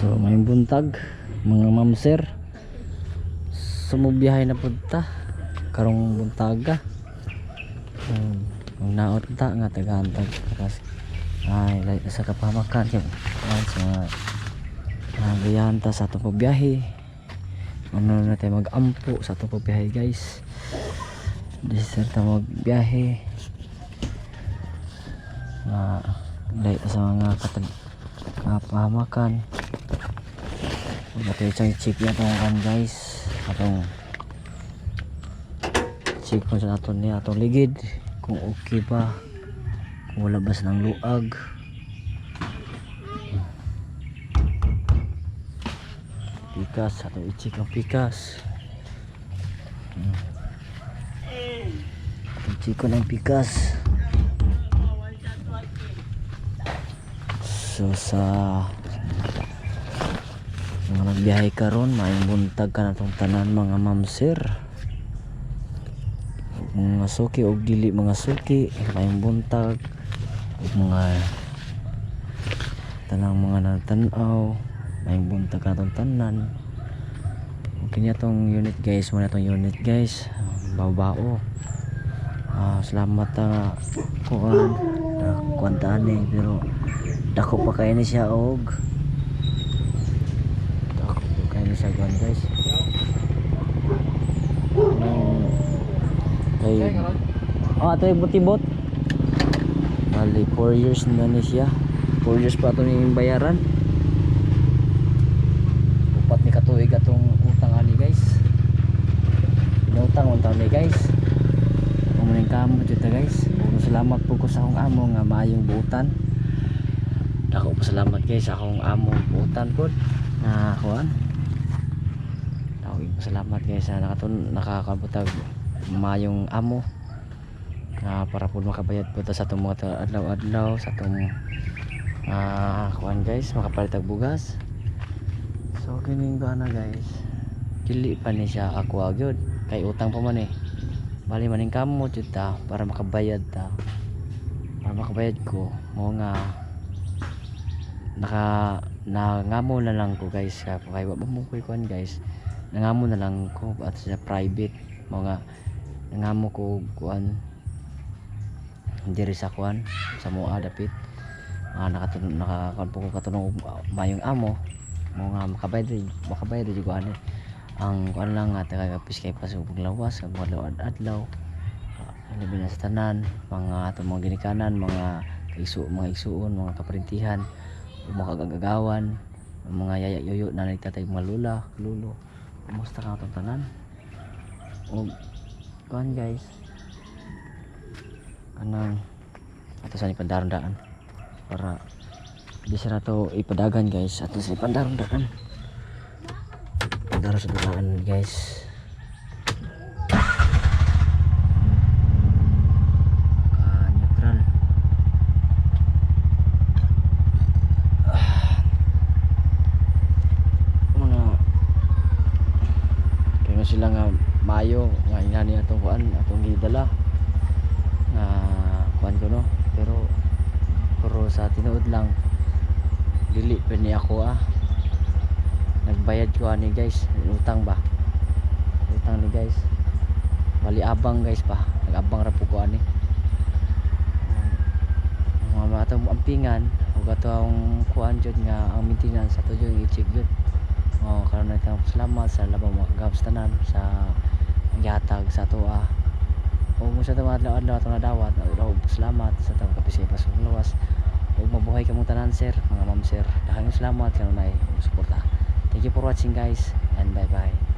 So may buntag mga ma'am sir. Sumubiyahay na punta karong buntaga. Um, ang naot ta nga tagantag kasi ay na sa kapamakan yung ay, sa uh, gayahan ta sa atong pagbiyahe ano na tayo mag-ampo sa atong pagbiyahe guys. This is ta magbiyahe. Na lahi ta sa mga kapamakan Ito isang na itong kan guys. Atong check mo sa aton ni atong ligid. Kung okay ba kung wala ba ng luag. Pikas atong i-check ang pikas. Hmm. atong check ko ng pikas. So sa mga nagbiyahe karon maayong buntag ka na tong tanan mga ma'am sir. Mga suki og dili mga suki maayong buntag mga tanang mga natanaw maayong buntag ka na tong tanan. Ug kanya tong unit guys. Mo na tong unit guys. Babao. Ah salamat ta kuan. Kuantaan eh pero dako pa kay ni siya og kuan guys. Nang- kay oh ato yung butibot. Bali 4 years na ni siya. 4 years pa ito ni bayaran. Upat ni katuig atong utang ani guys. Pinutang utang ni guys. Kung maning kamo dito guys. Salamat po ko sa akong amo nga maayong buutan. Dako po salamat guys sa akong amo buutan po. Na kuan salamat guys sa nakatun nakakabutag maayong amo. Na para po makabayad po ta sa itong mga adlaw-adlaw sa itong ah kuan guys makapalit og bugas. So kining na guys dili pa ni siya ako gyud. Kay utang pa man eh. Bali maning kamo ta para makabayad ta para makabayad ko mo nga naka nangamo na lang ko guys kay wa mo kuan guys nangamo na lang ko at sa private mo nga nangamo ko kuan diri sa kuan sa mo dapit ah nakatun nakakuan po ko katunong mayong amo mo nga makabayad makabayad rin ko ani ang kuan lang nga taga kapis kay pasubog lawas ang mga lawad adlaw labi na sa tanan mga ato mga ginikanan mga isu mga isuon mga kaprintihan mga kagagawan mga yaya yoyo na nagtatay mga lula lulo kumusta ka atong tanan ug kuan guys. Kanang ato sa ipandarandaan. Para di sa nato ipadagan guys. Ato sa ipandarandaan. Padaro sa daan guys ka neutral Ah. mga kaya sila nga mayo nga inani atong kuan atong gidala. Nga kuan ko no? Pero pero sa tinuod lang dili pa ni ako ah. Nagbayad ko ani guys. Utang ba? Utang ni guys. Bali abang guys pa. Nagabang ra po ko ani. Mga mga atong ampingan ug atong kuan jud nga ang maintenance ato jud i-check oh karon na tayong salamat sa labang mga gabs tanan sa gihatag sa ato ah. O mo sa tawad adlaw adlaw atong nadawat. Ug salamat sa tawag kapisay sa lawas. Ug mabuhay kamong tanan sir mga ma'am sir. Daghang salamat kanunay suporta. Thank you for watching guys and bye bye.